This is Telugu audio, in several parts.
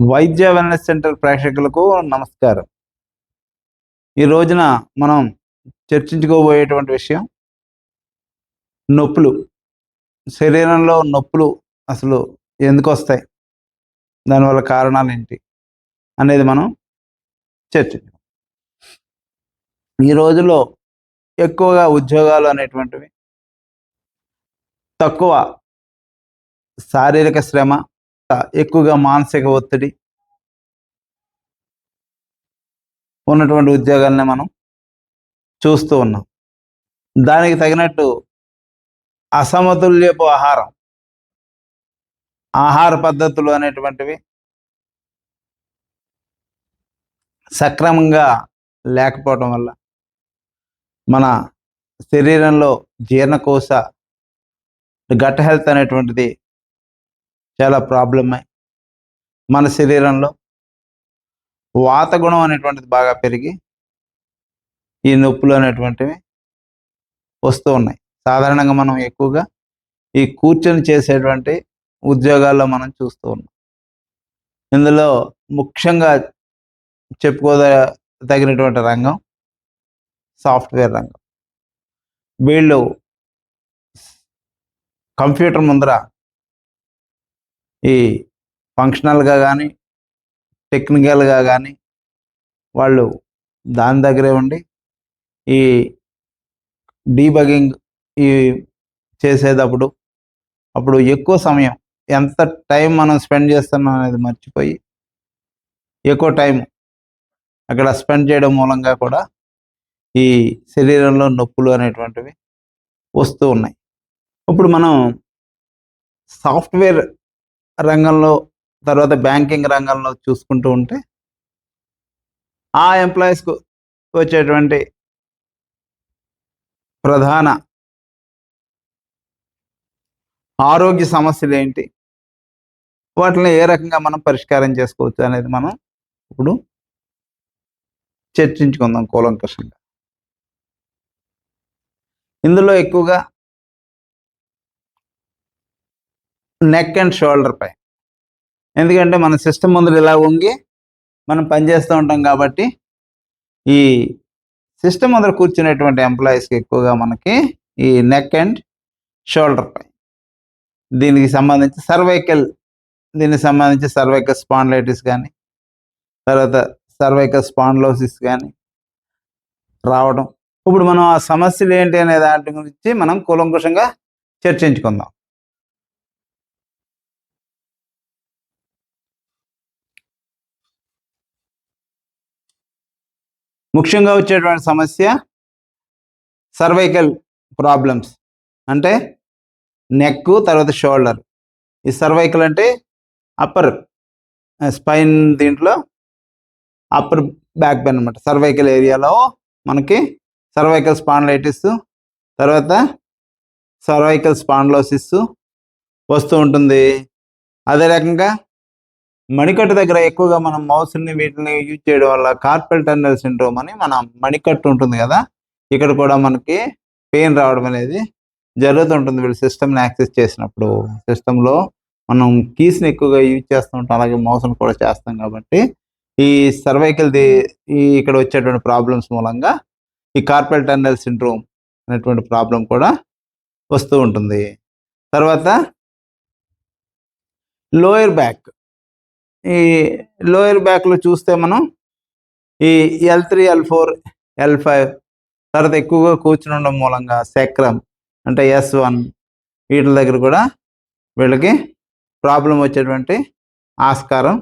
వైద్య వెల్నెస్ సెంటర్ ప్రేక్షకులకు నమస్కారం. ఈ రోజున మనం చర్చించుకోబోయేటువంటి విషయం నొప్పులు. శరీరంలో నొప్పులు అసలు ఎందుకు వస్తాయి? దానివల్ల కారణాలు ఏంటి? అనేది మనం చర్చించుకుందాం. ఈ రోజుల్లో ఎక్కువగా ఉద్యోగాలు అనేటువంటివి తక్కువ శారీరక శ్రమ ఎక్కువగా మానసిక ఒత్తిడి ఉన్నటువంటి ఉద్యోగాలని మనం చూస్తూ ఉన్నాం. దానికి తగినట్టు అసమతుల్యపు ఆహారం ఆహార పద్ధతులు అనేటువంటివి సక్రమంగా లేకపోవడం వల్ల మన శరీరంలో జీర్ణకోశ గట్ హెల్త్ అనేటువంటిది చాలా ప్రాబ్లమ్ మన శరీరంలో వాతగుణం అనేటువంటిది బాగా పెరిగి ఈ నొప్పులు అనేటువంటివి వస్తూ ఉన్నాయి. సాధారణంగా మనం ఎక్కువగా ఈ కూర్చొని చేసేటువంటి ఉద్యోగాల్లో మనం చూస్తూ ఉన్నాం. ఇందులో ముఖ్యంగా చెప్పుకోద తగినటువంటి రంగం సాఫ్ట్వేర్ రంగం. వీళ్ళు కంప్యూటర్ ముందర ఈ ఫంక్షనల్గా కానీ టెక్నికల్గా కానీ వాళ్ళు దాని దగ్గరే ఉండి ఈ డీబగింగ్ ఈ చేసేటప్పుడు అప్పుడు ఎక్కువ సమయం ఎంత టైం మనం స్పెండ్ చేస్తున్నాం అనేది మర్చిపోయి ఎక్కువ టైం అక్కడ స్పెండ్ చేయడం మూలంగా కూడా ఈ శరీరంలో నొప్పులు అనేటువంటివి వస్తూ ఉన్నాయి. ఇప్పుడు మనం సాఫ్ట్వేర్ రంగంలో తర్వాత బ్యాంకింగ్ రంగంలో చూసుకుంటూ ఉంటే ఆ ఎంప్లాయీస్కు వచ్చేటువంటి ప్రధాన ఆరోగ్య సమస్యలు ఏంటి? వాటిని ఏ రకంగా మనం పరిష్కారం చేసుకోవచ్చు అనేది మనం ఇప్పుడు చర్చించుకుందాం కూలంకషంగా. ఇందులో ఎక్కువగా నెక్ అండ్ షోల్డర్ పై ఎందుకంటే మన సిస్టమ్ ముందు ఇలా వంగి మనం పనిచేస్తూ ఉంటాం కాబట్టి ఈ సిస్టమ్ ముందర కూర్చునేటువంటి ఎంప్లాయీస్కి ఎక్కువగా మనకి ఈ నెక్ అండ్ షోల్డర్ పై దీనికి సంబంధించి సర్వైకల్ దీనికి సంబంధించి సర్వైకల్ స్పాండ్లైటిస్ కానీ తర్వాత సర్వైకల్ స్పాండ్లోసిస్ కానీ రావడం. ఇప్పుడు మనం ఆ సమస్యలు ఏంటి అనే దాని గురించి మనం కూలంకుషంగా చర్చించుకుందాం. ముఖ్యంగా వచ్చేటువంటి సమస్య సర్వైకల్ ప్రాబ్లమ్స్ అంటే నెక్ తర్వాత షోల్డర్ ఈ సర్వైకల్ అంటే అప్పర్ స్పైన్ దీంట్లో అప్పర్ బ్యాక్ పెయిన్ అనమాట సర్వైకల్ ఏరియాలో మనకి సర్వైకల్ స్పాండ్లైటిస్ తర్వాత సర్వైకల్ స్పాండ్లోసిస్ వస్తూ ఉంటుంది. అదే రకంగా మణికట్టు దగ్గర ఎక్కువగా మనం మౌస్ని వీటిని యూజ్ చేయడం వల్ల కార్పల్ టన్నల్ సిండ్రోమ్ అని మన మణికట్టు ఉంటుంది కదా? ఇక్కడ కూడా మనకి పెయిన్ రావడం అనేది జరుగుతుంటుంది. వీళ్ళు సిస్టమ్ని యాక్సెస్ చేసినప్పుడు సిస్టంలో మనం కీస్ని ఎక్కువగా యూజ్ చేస్తూ ఉంటాం. అలాగే మౌస్ని కూడా చేస్తాం కాబట్టి ఈ సర్వైకల్ది ఈ ఇక్కడ వచ్చేటువంటి ప్రాబ్లమ్స్ మూలంగా ఈ కార్పల్ టన్నల్ సిండ్రోమ్ అనేటువంటి ప్రాబ్లం కూడా వస్తూ ఉంటుంది. తర్వాత లోయర్ బ్యాక్. ఈ లోయర్ బ్యాక్లో చూస్తే మనం ఈ L three L four L five తర్వాత ఎక్కువగా కూర్చుని ఉండడం మూలంగా సెక్రమ్ అంటే ఎస్ వన్ వీటి దగ్గర కూడా వీళ్ళకి ప్రాబ్లం వచ్చేటువంటి ఆస్కారం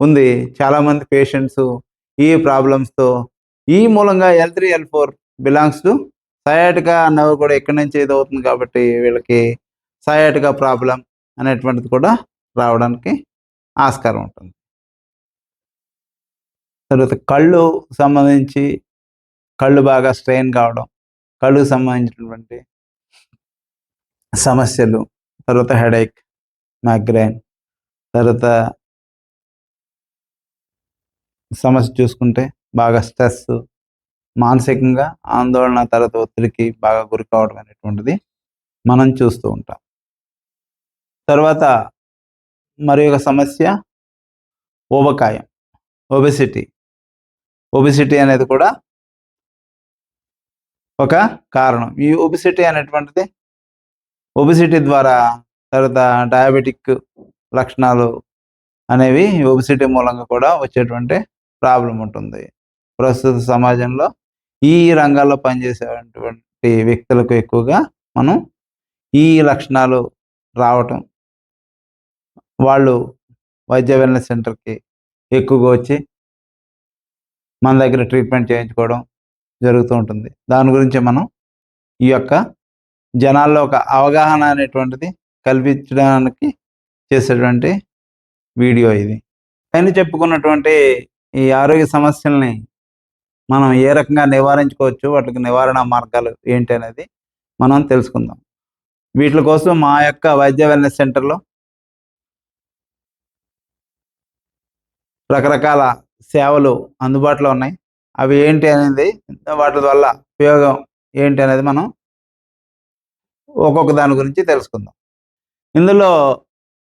ఉంది. చాలామంది పేషెంట్స్ ఈ ప్రాబ్లమ్స్తో ఈ మూలంగా L three L four belongs to sciatica అన్నవి కూడా ఎక్కడి నుంచి ఇది అవుతుంది కాబట్టి వీళ్ళకి సయాటికా ప్రాబ్లం అనేటువంటిది కూడా రావడానికి ఆస్కారం ఉంటుంది. తర్వాత కళ్ళు సంబంధించి కళ్ళు బాగా స్ట్రెయిన్ కావడం కళ్ళుకు సంబంధించినటువంటి సమస్యలు తర్వాత హెడేక్ మైగ్రైన్ తర్వాత సమస్య చూసుకుంటే బాగా స్ట్రెస్ మానసికంగా ఆందోళన తర్వాత ఒత్తిడికి బాగా గురి కావడం అనేటువంటిది మనం చూస్తూ ఉంటాం. తర్వాత మరి ఒక సమస్య ఊబకాయం ఒబెసిటీ. ఒబిసిటీ అనేది కూడా ఒక కారణం. ఈ ఒబెసిటీ అనేటువంటిది ఒబిసిటీ ద్వారా తర్వాత డయాబెటిక్ లక్షణాలు అనేవి ఒబెసిటీ మూలంగా కూడా వచ్చేటువంటి ప్రాబ్లం ఉంటుంది. ప్రస్తుత సమాజంలో ఈ రంగాల్లో పనిచేసేటువంటి వ్యక్తులకు ఎక్కువగా మనం ఈ లక్షణాలు రావటం వాళ్ళు వైద్య వెల్నెస్ సెంటర్కి ఎక్కువగా వచ్చి మన దగ్గర ట్రీట్మెంట్ చేయించుకోవడం జరుగుతూ ఉంటుంది. దాని గురించి మనం ఈ యొక్క జనాల్లో ఒక అవగాహన అనేటువంటిది కల్పించడానికి చేసేటువంటి వీడియో ఇది. పైన చెప్పుకున్నటువంటి ఈ ఆరోగ్య సమస్యల్ని మనం ఏ రకంగా నివారించుకోవచ్చు వాటికి నివారణ మార్గాలు ఏంటి అనేది మనం తెలుసుకుందాం. వీటి కోసం మా యొక్క వైద్య వెల్నెస్ సెంటర్లో రకరకాల సేవలు అందుబాటులో ఉన్నాయి. అవి ఏంటి అనేది వాటి వల్ల ఉపయోగం ఏంటి అనేది మనం ఒక్కొక్క దాని గురించి తెలుసుకుందాం. ఇందులో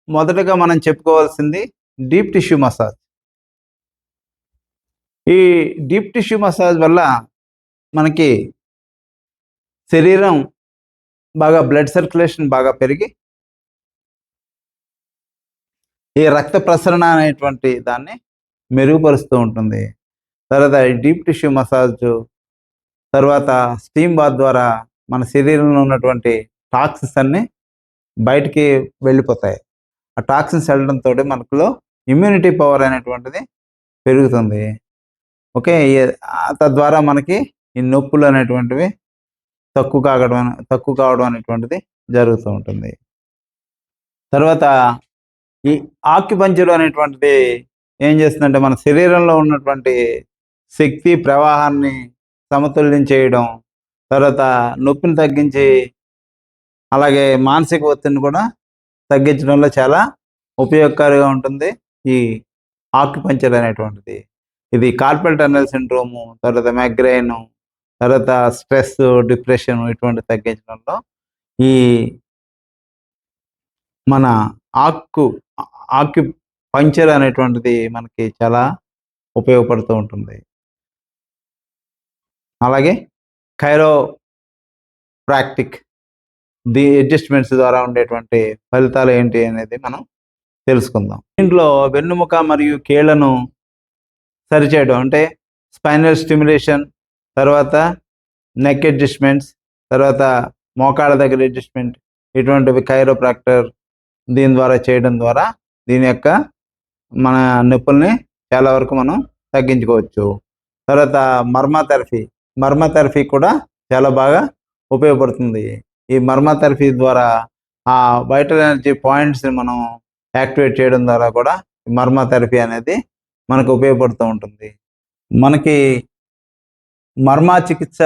మొదటగా మనం చెప్పుకోవాల్సింది డీప్ టిష్యూ మసాజ్. ఈ డీప్ టిష్యూ మసాజ్ వల్ల మనకి శరీరం బాగా బ్లడ్ సర్క్యులేషన్ బాగా పెరిగి ఈ రక్త ప్రసరణ అనేటువంటి దాన్ని మెరుగుపరుస్తూ ఉంటుంది. తర్వాత డీప్ టిష్యూ మసాజ్ తర్వాత స్టీమ్ బాత్ ద్వారా మన శరీరంలో ఉన్నటువంటి టాక్సిన్స్ అన్నీ బయటికి వెళ్ళిపోతాయి. ఆ టాక్సిన్స్ వెళ్ళడంతో మనకులో ఇమ్యూనిటీ పవర్ అనేటువంటిది పెరుగుతుంది. ఓకే తద్వారా మనకి ఈ నొప్పులు అనేటువంటివి తక్కువ కాగడం తక్కువ కావడం అనేటువంటిది జరుగుతూ ఉంటుంది. తర్వాత ఈ ఆక్యుపంచర్ అనేటువంటిది ఏం చేస్తుందంటే మన శరీరంలో ఉన్నటువంటి శక్తి ప్రవాహాన్ని సమతుల్యం చేయడం తర్వాత నొప్పిని తగ్గించి అలాగే మానసిక ఒత్తిడిని కూడా తగ్గించడంలో చాలా ఉపయోగకారిగా ఉంటుంది. ఈ ఆక్యుపంచర్ అనేటువంటిది. ఇది కార్పల్ టన్నెల్ సిండ్రోము తర్వాత మైగ్రెయిన్ తర్వాత స్ట్రెస్ డిప్రెషన్ ఇటువంటి తగ్గించడంలో ఈ మన ఆక్కు ఆక్యు పంచర్ అనేటువంటిది మనకి చాలా ఉపయోగపడుతూ ఉంటుంది. అలాగే కైరో ప్రాక్టిక్ ది అడ్జస్ట్మెంట్స్ ద్వారా ఉండేటువంటి ఫలితాలు ఏంటి అనేది మనం తెలుసుకుందాం. దీంట్లో వెన్నుముక మరియు కీళ్ళను సరిచేయడం అంటే స్పైనల్ స్టిమ్యులేషన్ తర్వాత నెక్ అడ్జస్ట్మెంట్స్ తర్వాత మోకాళ్ళ దగ్గర అడ్జస్ట్మెంట్ ఇటువంటివి కైరోప్రాక్టర్ దీని ద్వారా చేయడం ద్వారా దీని యొక్క మన నొప్పుల్ని చాలా వరకు మనం తగ్గించుకోవచ్చు. తర్వాత మర్మా థెరపీ థెరపీ కూడా చాలా బాగా ఉపయోగపడుతుంది. ఈ మర్మా థెరపీ ద్వారా ఆ వైటల్ ఎనర్జీ పాయింట్స్ని మనం యాక్టివేట్ చేయడం ద్వారా కూడా మర్మా థెరపీ అనేది మనకు ఉపయోగపడుతూ ఉంటుంది. మనకి మర్మా చికిత్స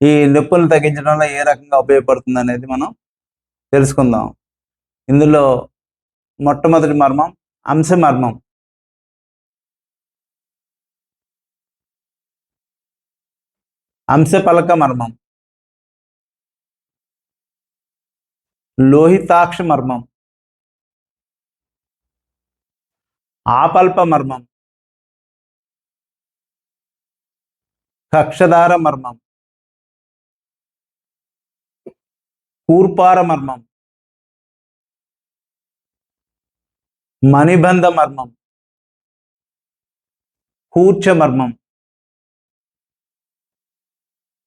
ఈ నొప్పులను తగ్గించడంలో ఏ రకంగా ఉపయోగపడుతుంది అనేది మనం తెలుసుకుందాం. ఇందులో మొట్టమొదటి మర్మం అంశ మర్మం అంశపలక మర్మం లోహితాక్ష మర్మం ఆపల్ప మర్మం కక్షధార మర్మం కూర్పార మర్మం మణిబంధ మర్మం. కూర్చ మర్మం.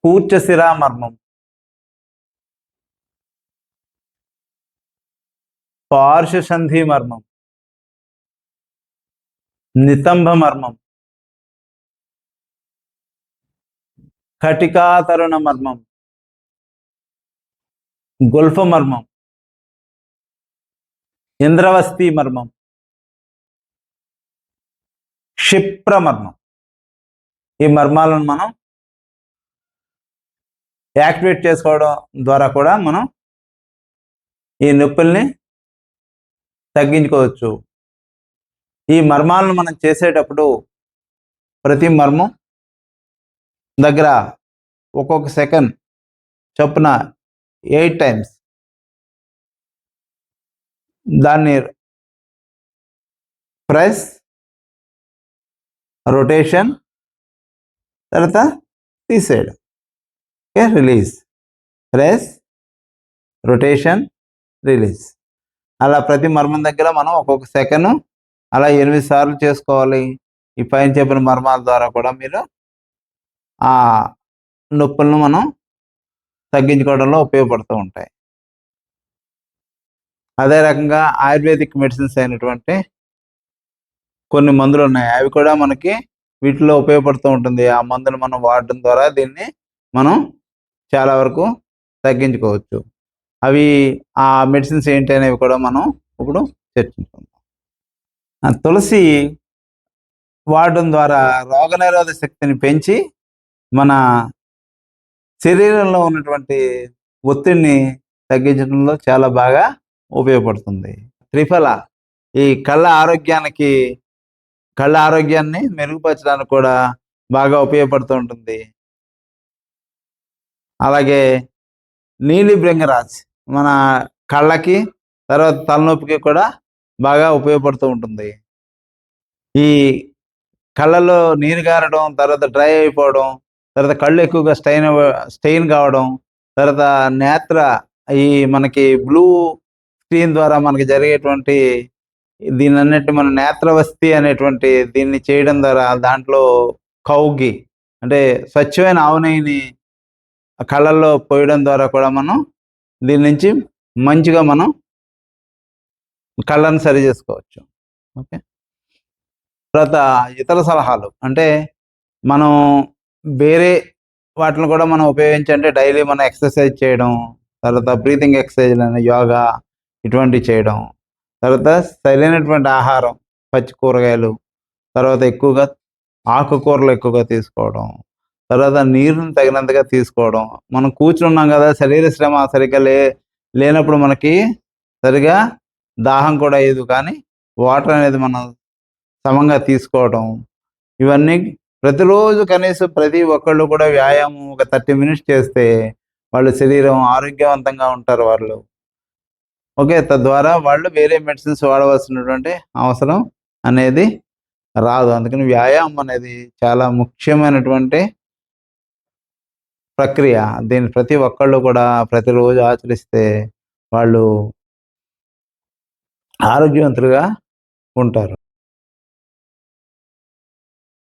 కూర్చ శిరా మర్మం. పార్శ్వసంధి మర్మం. నితంభ మర్మం. కటికాతరుణ మర్మం. గుల్ఫ మర్మం. ఇంద్రవస్తి మర్మం. క్షిప్ర మర్మం ఈ మర్మాలను మనం యాక్టివేట్ చేసుకోవడం ద్వారా కూడా మనం ఈ నొప్పుల్ని తగ్గించుకోవచ్చు. ఈ మర్మాలను మనం చేసేటప్పుడు ప్రతి మర్మం దగ్గర ఒక్కొక్క సెకండ్ చొప్పున ఎయిట్ టైమ్స్ దాన్ని ప్రెస్ రొటేషన్ తర్వాత తీసేయడం. Okay release press rotation release అలా ప్రతి మర్మం దగ్గర మనం ఒక్కొక్క సెకండ్ అలా ఎనిమిది సార్లు చేసుకోవాలి. ఈ పైన చెప్పిన మర్మాల ద్వారా కూడా మీరు ఆ నొప్పులను మనం తగ్గించుకోవడంలో ఉపయోగపడుతూ ఉంటాయి. అదే రకంగా ఆయుర్వేదిక్ మెడిసిన్స్ అయినటువంటి కొన్ని మందులు ఉన్నాయి. అవి కూడా మనకి వీటిలో ఉపయోగపడుతూ ఉంటుంది. ఆ మందులు మనం వాడడం ద్వారా దీన్ని మనం చాలా వరకు తగ్గించుకోవచ్చు. అవి ఆ మెడిసిన్స్ ఏంటి అనేవి కూడా మనం ఇప్పుడు చర్చించుకుందాం. ఆ తులసి వాడడం ద్వారా రోగనిరోధక శక్తిని పెంచి మన శరీరంలో ఉన్నటువంటి ఒత్తిడిని తగ్గించడంలో చాలా బాగా ఉపయోగపడుతుంది. త్రిఫల ఈ కళ్ళ ఆరోగ్యానికి కళ్ళ ఆరోగ్యాన్ని మెరుగుపరచడానికి కూడా బాగా ఉపయోగపడుతూ ఉంటుంది. అలాగే నీలి భృంగరాజ్ మన కళ్ళకి తర్వాత తలనొప్పికి కూడా బాగా ఉపయోగపడుతూ ఉంటుంది. ఈ కళ్ళలో నీరు గారడం తర్వాత డ్రై అయిపోవడం తర్వాత కళ్ళు ఎక్కువగా స్టైన్ స్టెయిన్ కావడం తర్వాత నేత్ర ఈ మనకి బ్లూ స్క్రీన్ ద్వారా మనకి జరిగేటువంటి దీని అన్నట్టు మన నేత్రవస్తి అనేటువంటి దీన్ని చేయడం ద్వారా దాంట్లో కౌగి అంటే స్వచ్ఛమైన ఆవు నెయ్యిని కళ్ళల్లో పోయడం ద్వారా కూడా మనం దీని నుంచి మంచిగా మనం కళ్ళను సరి చేసుకోవచ్చు. ఓకే? తర్వాత ఇతర సలహాలు అంటే మనం వేరే వాటిని కూడా మనం ఉపయోగించంటే డైలీ మనం ఎక్సర్సైజ్ చేయడం తర్వాత బ్రీతింగ్ ఎక్సర్సైజ్ యోగా ఇటువంటివి చేయడం తర్వాత సరైనటువంటి ఆహారం పచ్చి కూరగాయలు తర్వాత ఎక్కువగా ఆకుకూరలు ఎక్కువగా తీసుకోవడం తర్వాత నీరుని తగినంతగా తీసుకోవడం. మనం కూర్చున్నాం కదా శరీర శ్రమ సరిగ్గా లే లేనప్పుడు మనకి సరిగా దాహం కూడా అయ్యేది కానీ వాటర్ అనేది మనం సమంగా తీసుకోవడం. ఇవన్నీ ప్రతిరోజు కనీసం ప్రతి ఒక్కళ్ళు కూడా వ్యాయామం ఒక థర్టీ మినిట్స్ చేస్తే వాళ్ళ శరీరం ఆరోగ్యవంతంగా ఉంటారు వాళ్ళు. ఓకే తద్వారా వాళ్ళు వేరే మెడిసిన్స్ వాడవలసినటువంటి అవసరం అనేది రాదు. అందుకని వ్యాయామం అనేది చాలా ముఖ్యమైనటువంటి ప్రక్రియ. దీన్ని ప్రతి ఒక్కళ్ళు కూడా ప్రతిరోజు ఆచరిస్తే వాళ్ళు ఆరోగ్యవంతులుగా ఉంటారు.